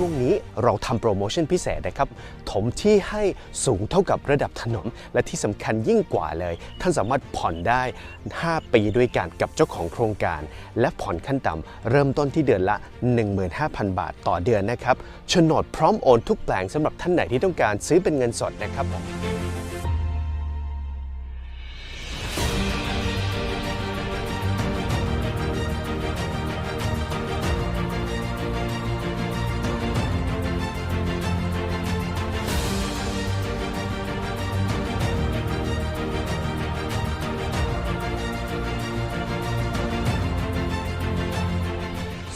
ช่วงนี้เราทำโปรโมชั่นพิเศษนะครับ ถมที่ให้สูงเท่ากับระดับถนน และที่สำคัญยิ่งกว่าเลย ท่านสามารถผ่อนได้ 5 ปีด้วยกันกับเจ้าของโครงการ และผ่อนขั้นต่ำเริ่มต้นที่เดือนละ 15,000 บาทต่อเดือนนะครับโฉนดพร้อมโอนทุกแปลงสำหรับท่านไหนที่ต้องการซื้อเป็นเงินสดนะครับผม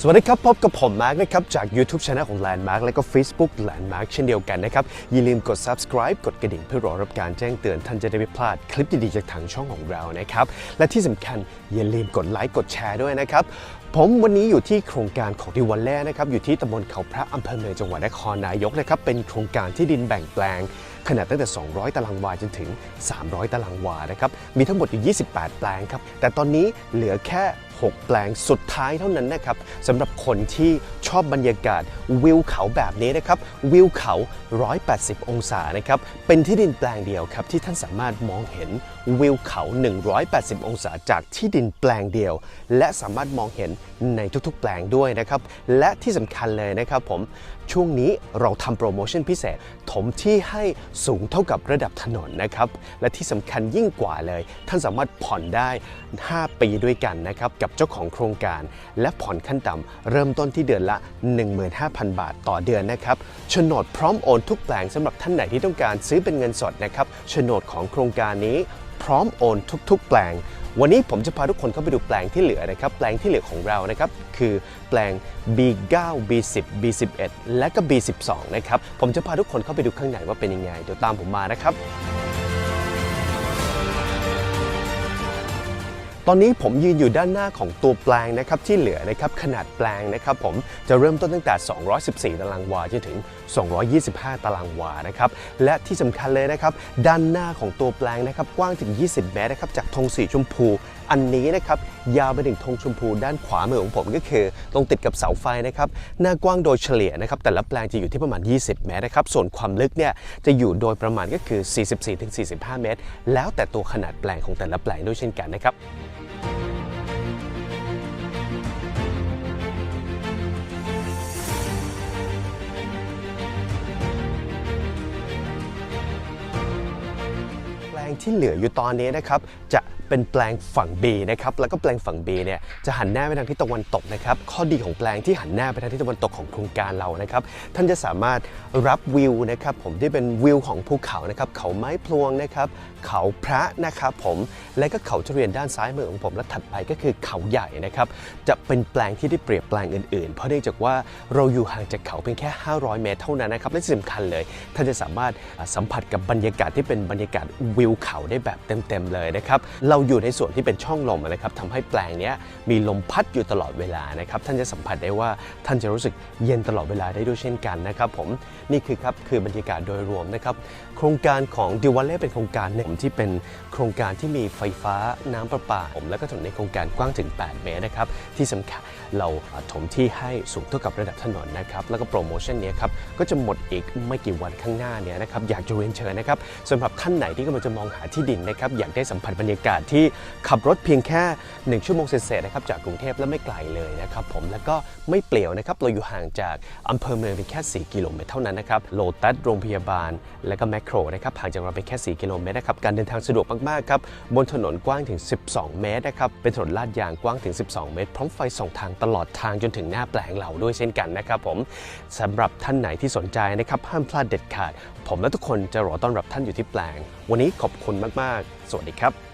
สวัสดีครับ พบกับผมมาร์กนะครับ จาก YouTube Channel ของ Landmark และก็ Facebook Landmark เช่นเดียวกันนะครับ อย่าลืมกด subscribe กดกระดิ่งเพื่อรอรับการแจ้งเตือนท่านจะได้ไม่พลาดคลิปดีๆ จากทางช่องของเรานะครับ และที่สำคัญอย่าลืมกดไลค์กดแชร์ด้วยนะครับ ผมวันนี้อยู่ที่โครงการของดิวันแรกนะครับ อยู่ที่ตำบลเขาพระอำเภอเมืองจังหวัดนครนายกนะครับเป็นโครงการที่ดินแบ่งแปลง ขนาดตั้งแต่ 200 ตารางวาจนถึง 300 ตารางวานะครับมีทั้งหมดอยู่ 28 แปลงครับแต่ตอนนี้เหลือแค่ 6 แปลงสุดท้ายเท่านั้นนะครับสำหรับคนที่ชอบบรรยากาศวิวเขาแบบนี้นะครับวิวเขา 180 องศานะครับเป็นที่ดินแปลงเดียวครับที่ท่านสามารถมองเห็นวิวเขา 180 องศาจากที่ดินแปลงเดียว และสามารถมองเห็นในทุกๆ แปลงด้วยนะครับและที่สำคัญเลยนะครับผมช่วงนี้เราทำโปรโมชั่นพิเศษถมที่ให้สูงเท่ากับระดับถนนนะครับ และที่สำคัญยิ่งกว่าเลย ท่านสามารถผ่อนได้ 5 ปีด้วยกันนะครับ กับเจ้าของโครงการ และผ่อนขั้นต่ำเริ่มต้นที่เดือนละ 15,000 บาทต่อเดือนนะครับโฉนดพร้อมโอนทุกแปลงสำหรับท่านไหนที่ต้องการซื้อเป็นเงินสดนะครับโฉนดของโครงการนี้พร้อมโอนทุก ๆ แปลง วันนี้ผมจะพาทุกคนเข้าไปดูแปลงที่เหลือนะครับ แปลงที่เหลือของเรานะครับ คือแปลง B9 B10 B11 และก็ B12 นะครับ ผมจะพาทุกคนเข้าไปดูข้างในว่าเป็นยังไง เดี๋ยวตามผมมานะครับ ตอนนี้ผมยืนอยู่ด้านหน้าของตัวแปลงนะครับที่เหลือนะครับขนาดแปลงนะครับผมจะเริ่มต้นตั้งแต่ 214 ตารางวาจนถึง 225 ตารางวานะครับและที่สำคัญเลยนะครับด้านหน้าของตัวแปลงนะครับกว้างถึง 20 เมตรนะครับจากธงสีชมพู อันนี้นะครับยาวไปถึงธงชมพู ด้านขวามือของผมก็คือตรงติดกับเสาไฟนะครับหน้ากว้างโดยเฉลี่ยนะครับแต่ละแปลงจะอยู่ที่ประมาณ 20 เมตรนะครับส่วนความลึกเนี่ยจะอยู่โดยประมาณก็คือ 44-45 เมตร แล้วแต่ตัวขนาดแปลงของแต่ละแปลงด้วยเช่นกันนะครับ ที่เหลืออยู่ตอนนี้นะครับ จะ เป็นแปลงฝั่ง B นะครับแล้วก็แปลงฝั่ง B เนี่ยจะหันหน้าไปทางทิศตะวันตกนะครับข้อดีของแปลงที่หันหน้าไปทางทิศตะวันตกของโครงการเรานะครับท่านจะสามารถรับวิวนะครับผมที่เป็นวิวของภูเขานะครับเขาไม้พลวงนะครับเขาพระนะครับผมและก็เขาทุเรียนด้านซ้ายมือของผมและถัดไปก็คือเขาใหญ่นะครับจะเป็นแปลงที่ได้เปรียบแปลงอื่นๆ เพราะเนื่องจากว่าเราอยู่ห่างจากเขาเพียงแค่ 500 เมตรเท่านั้นนะครับและสำคัญเลย ท่านจะสามารถสัมผัสกับบรรยากาศที่เป็นบรรยากาศวิวเขาได้แบบเต็มๆเลยนะครับเราอยู่ในส่วนที่เป็นช่องลมนะครับทำให้แปลงนี้มีลมพัดอยู่ตลอดเวลานะครับท่านจะสัมผัสได้ว่าท่านจะรู้สึกเย็นตลอดเวลาได้ด้วยเช่นกันนะครับผมนี่คือครับคือบรรยากาศโดยรวมนะครับโครงการของดิวัลเล่เป็นโครงการหนึ่งที่เป็นโครงการที่มีไฟฟ้าน้ำประปาผมและก็ถนนในโครงการกว้างถึง 8 เมตรนะครับที่สำคัญเราถมที่ให้สูงเท่ากับระดับถนนนะครับแล้วก็โปรโมชั่นนี้ครับก็จะหมดอีกไม่กี่วันข้างหน้านี้นะครับอยากจะเรียนเชิญนะครับสำหรับท่านไหนที่กำลังจะมองหาที่ดินนะครับอยากได้สัมผัสบรรยากาศที่ขับรถเพียงแค่ 1 ชั่วโมงเศษๆนะครับจากกรุงเทพและไม่ไกลเลยนะครับผมแล้วก็ไม่เปลี่ยวนะครับเราอยู่ห่างจากอำเภอเมืองเพียงแค่ 4 กิโลเมตรเท่านั้นนะครับโลตัสโรงพยาบาล และก็แมคโครนะครับห่างจากเราไปแค่ 4 กิโลเมตรนะครับการเดินทางสะดวกมากๆครับบนถนนกว้างถึง 12 เมตรนะครับเป็นถนนลาดยางกว้างถึง 12 เมตร พร้อมไฟส่องทางตลอดทางจนถึงหน้าแปลงเราด้วยเช่นกันนะครับผมสำหรับท่านไหนที่สนใจนะครับห้ามพลาดเด็ดขาด ผมและทุกคนจะรอต้อนรับท่านอยู่ที่แปลง วันนี้ขอบคุณมาก ๆ สวัสดีครับ